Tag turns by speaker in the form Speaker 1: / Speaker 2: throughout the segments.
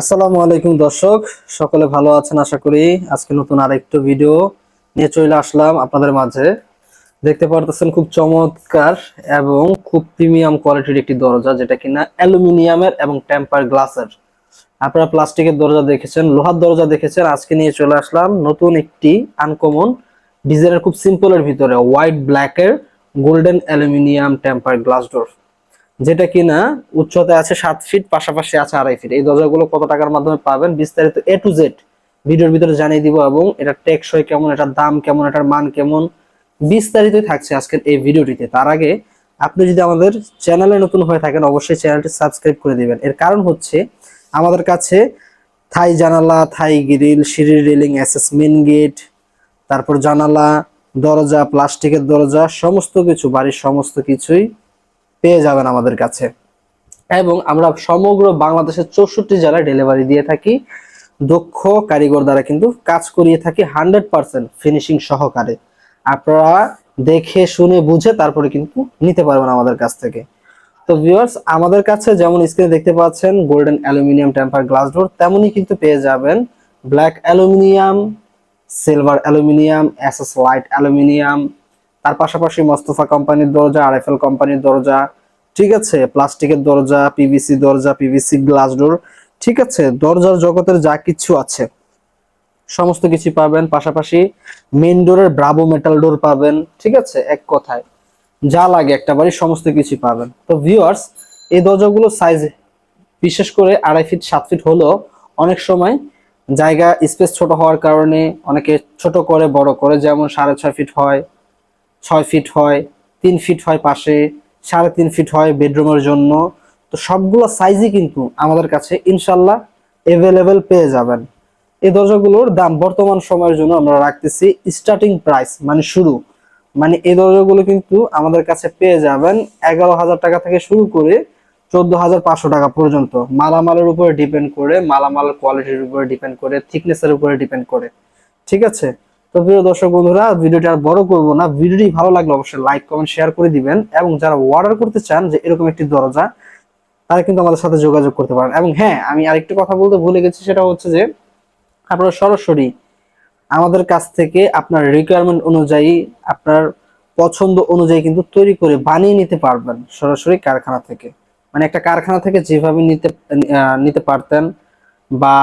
Speaker 1: আসসালামু আলাইকুম দর্শক, সকলে ভালো আছেন আশা করি। আজকে নতুন আরেকটু ভিডিও নিয়ে চলে আসলাম আপনাদের মাঝে। দেখতে পারতেছেন খুব চমৎকার এবং খুব প্রিমিয়াম কোয়ালিটির একটি দরজা, যেটা কিনা অ্যালুমিনিয়ামের এবং টেম্পার গ্লাসের। আপনারা প্লাস্টিকের দরজা দেখেছেন, লোহার দরজা দেখেছেন, আজকে নিয়ে চলে আসলাম নতুন একটি আনকমন, ডিজাইনের খুব সিম্পলের ভিতরে হোয়াইট ব্ল্যাকের golden aluminium temper glass door যেটা কিনা উচ্চতায় আছে সাত ফিট পাশাপাশি আছে আড়াই ফিট এই দরজাগুলো কত টাকার মাধ্যমে পাবেন? বিস্তারিত এ টু জেড ভিডিওর ভিতরে জানিয়ে দিব এবং এটা টেকসই কেমন, এটার দাম কেমন, এটার মান কেমন বিস্তারিতই থাকছে আজকের এই ভিডিওটিতে। তার আগে আপনি যদি আমাদের চ্যানেলে নতুন হয়ে থাকেন, অবশ্যই চ্যানেলটি সাবস্ক্রাইব করে দিবেন। এর কারণ হচ্ছে আমাদের কাছে থাই জানালা, থাই গ্রিল সিঁড়ির রেলিং মেন গেট, তারপর জানালা, দরজা, প্লাস্টিকের দরজা, সমস্ত কিছু, বাড়ির সমস্ত কিছুই পেয়ে যাবেন আমাদের কাছে। এবং আমরা সমগ্র বাংলাদেশের চৌষট্টি জেলায় ডেলিভারি দিয়ে থাকি। দক্ষ কারিগর দ্বারা কিন্তু কাজ করিয়ে থাকি হান্ড্রেড পার্সেন্ট ফিনিশিং সহকারে। আপনারা দেখে, শুনে, বুঝে তারপরে কিন্তু নিতে পারবেন আমাদের কাছ থেকে। তো ভিউয়ার্স আমাদের কাছে যেমন স্ক্রিনে দেখতে পাচ্ছেন golden aluminium temper glass door তেমনই কিন্তু পেয়ে যাবেন black aluminium silver aluminium SS light aluminium তার পাশাপাশি মোস্তফা কোম্পানির দরজা আর কোম্পানির দরজা, ঠিক আছে? প্লাস্টিকের দরজা, পিভিসি দরজা, পিভিসি গ্লাস ডোর, ঠিক আছে? দরজার জগতের যা কিছু আছে, সমস্ত কিছু পাবেন। পাশাপাশি মেন ডোরের ব্রাভো মেটাল ডোর পাবেন, ঠিক আছে? এক কথায়। যা লাগে একটা বাড়ির সমস্ত কিছু পাবেন। তো ভিউয়ার্স এই দরজাগুলো সাইজ বিশেষ করে আড়াই ফিট সাত ফিট হলেও অনেক সময় জায়গা স্পেস ছোট হওয়ার কারণে অনেকে ছোট করে, বড় করে, যেমন সাড়ে ছয় ফিট হয় ছয় ফিট হয়, তিন ফিট হয় পাশে, সাড়ে তিন ফিট হয় বেডরুমের জন্য। তো সবগুলো সাইজই কিন্তু আমাদের কাছে ইনশাল্লাহ এভেলেবেল পেয়ে যাবেন। এই দরজাগুলোর দাম বর্তমান সময়ের জন্য আমরা রাখতেছি স্টার্টিং প্রাইস মানে শুরু। মানে এই দরজাগুলো কিন্তু আমাদের কাছে পেয়ে যাবেন এগারো হাজার টাকা থেকে শুরু করে চোদ্দ হাজার পাঁচশো টাকা পর্যন্ত। মালামালের উপরে ডিপেন্ড করে মালামালের কোয়ালিটির উপরে ডিপেন্ড করে থিকনেসের উপরে ডিপেন্ড করে। ঠিক আছে? তো প্রিয় দর্শক বন্ধুরা, ভিডিওটি আর বড় করব না। ভিডিওটি ভালো লাগলে অবশ্যই লাইক কমেন্ট শেয়ার করে দিবেন এবং যারা অর্ডার করতে চান যে এরকম একটি দরজা, তারা কিন্তু আমাদের সাথে যোগাযোগ করতে পারেন। এবং হ্যাঁ আমি আরেকটি কথা বলতে ভুলে গেছি, সেটা হচ্ছে যে আপনারা সরাসরি আমাদের কাছ থেকে আপনার রিকোয়ারমেন্ট অনুযায়ী, আপনার পছন্দ অনুযায়ী কিন্তু তৈরি করে বানিয়ে নিতে পারবেন সরাসরি কারখানা থেকে। মানে একটা কারখানা থেকে যেভাবে নিতে নিতে পারতেন বা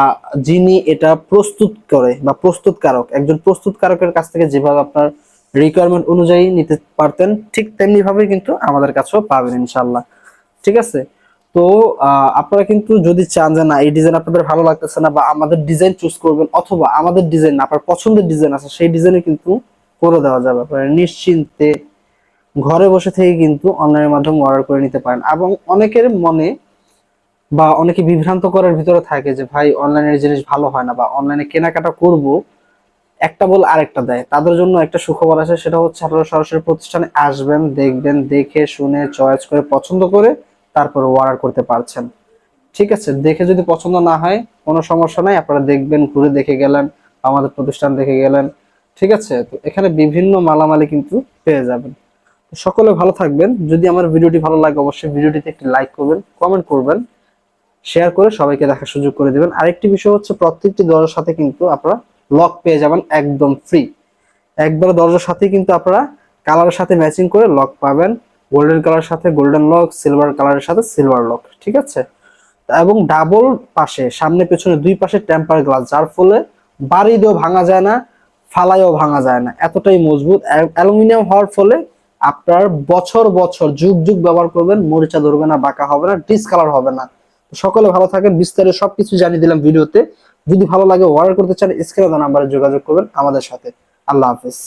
Speaker 1: যিনি এটা প্রস্তুত করে বা প্রস্তুতকারক, একজন প্রস্তুতকারকের কাছ থেকে যেভাবে আপনার রিকোয়ারমেন্ট অনুযায়ী নিতে পারতেন, ঠিক তেমনি ভাবে কিন্তু আমাদের কাছেও পাবেন ইনশাল্লাহ ঠিক আছে? তো আপনারা কিন্তু যদি চান যে না, এই ডিজাইন আপনাদের ভালো লাগতেছে না বা আমাদের ডিজাইন চুজ করবেন অথবা আমাদের ডিজাইন আপনার পছন্দের ডিজাইন আছে, সেই ডিজাইনে কিন্তু করে দেওয়া যাবে। আপনারা নিশ্চিন্তে ঘরে বসে থেকে কিন্তু অনলাইনের মাধ্যমে অর্ডার করে নিতে পারেন এবং অনেকের মনে বা অনেকে বিভ্রান্ত করার ভিতরে থাকে যে, ভাই অনলাইনের জিনিস ভালো হয় না বা অনলাইনে কেনাকাটা করব, একটা বল আরেকটা দেয়। তাদের জন্য একটা সুখবর আছে, সেটা হচ্ছে আপনারা সরাসরি প্রতিষ্ঠানে আসবেন, দেখবেন, দেখে, শুনে চয়েস করে, পছন্দ করে তারপর অর্ডার করতে পারছেন। ঠিক আছে? দেখে যদি পছন্দ না হয়, কোনো সমস্যা নাই, আপনারা দেখবেন, ঘুরে দেখে গেলেন, আমাদের প্রতিষ্ঠান দেখে গেলেন। ঠিক আছে? তো এখানে বিভিন্ন মালামালি কিন্তু পেয়ে যাবেন। সকলে ভালো থাকবেন। যদি আমার ভিডিওটি ভালো লাগে, অবশ্যই ভিডিওটিতে একটি লাইক করবেন কমেন্ট করবেন। শেয়ার করে সবাইকে দেখার সুযোগ করে দিবেন। আরেকটি বিষয় হচ্ছে, প্রত্যেকটি দরজার সাথে কিন্তু আপনারা লক পেয়ে যাবেন একদম ফ্রি একবার দরজার সাথে কিন্তু আপনারা কালারের সাথে ম্যাচিং করে লক পাবেন। গোল্ডেন কালারের সাথে গোল্ডেন লক সিলভার কালারের সাথে সিলভার লক ঠিক আছে? এবং ডাবল পাশে, সামনে পেছনে দুই পাশে টেম্পার গ্লাস যার ফলে বাড়ি দিয়েও ভাঙা যায় না ফালাইও ভাঙা যায় না। এতটাই মজবুত। অ্যালুমিনিয়াম হওয়ার ফলে আপনার বছর বছর যুগ যুগ ব্যবহার করবেন, মরিচা ধরবে না, বাঁকা হবে না ডিসকালার হবে না। সকলে ভালো থাকেন বিস্তারে সবকিছু জানিয়ে দিলাম ভিডিওতে। যদি ভালো লাগে, অর্ডার করতে চান, স্ক্রিনে নাম্বারে যোগাযোগ করবেন আমাদের সাথে। আল্লাহ হাফিজ।